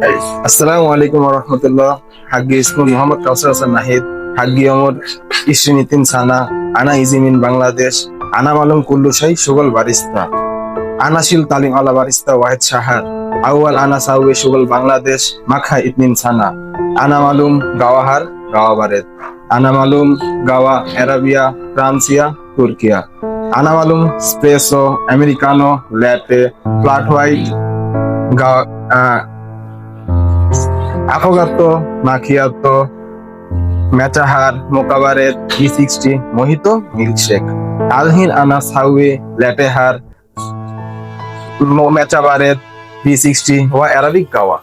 আসসালামু আলাইকুম রহমতুল্লাহ হাগ্গি স্কুল মোহাম্মদ কাউসার হাসান নাহিদ হাগ্গি অমর ইসরিনিতিন সানা আনা ইজিমিন বাংলাদেশ আনা মালুম কুল্লু শাই সুগল বারিস্তা আনাশিল তালিম আলা বারিস্তা ওয়াহেদ শাহার আউয়াল আনা সাউয়ে সুগল বাংলাদেশ মাখা ইতনিন সানা আনা মালুম গাওয়াহার গাওয়া বারেদ আনা মালুম গাওয়া অ্যারাবিয়া ফ্রান্সিয়া তুর্কিয়া আনা মালুম espresso Americano latte flat white গাওয়া মাখিয়াত মাখিয়াতো মেচাহার মোকাবারের ই সিক্সটি মোহিত, মিল্কশেক, আলহিন আনা সাউয়ে লেটেহার মেচাবারের বি সিক্সটি ও অ্যারাবিক গাওয়া।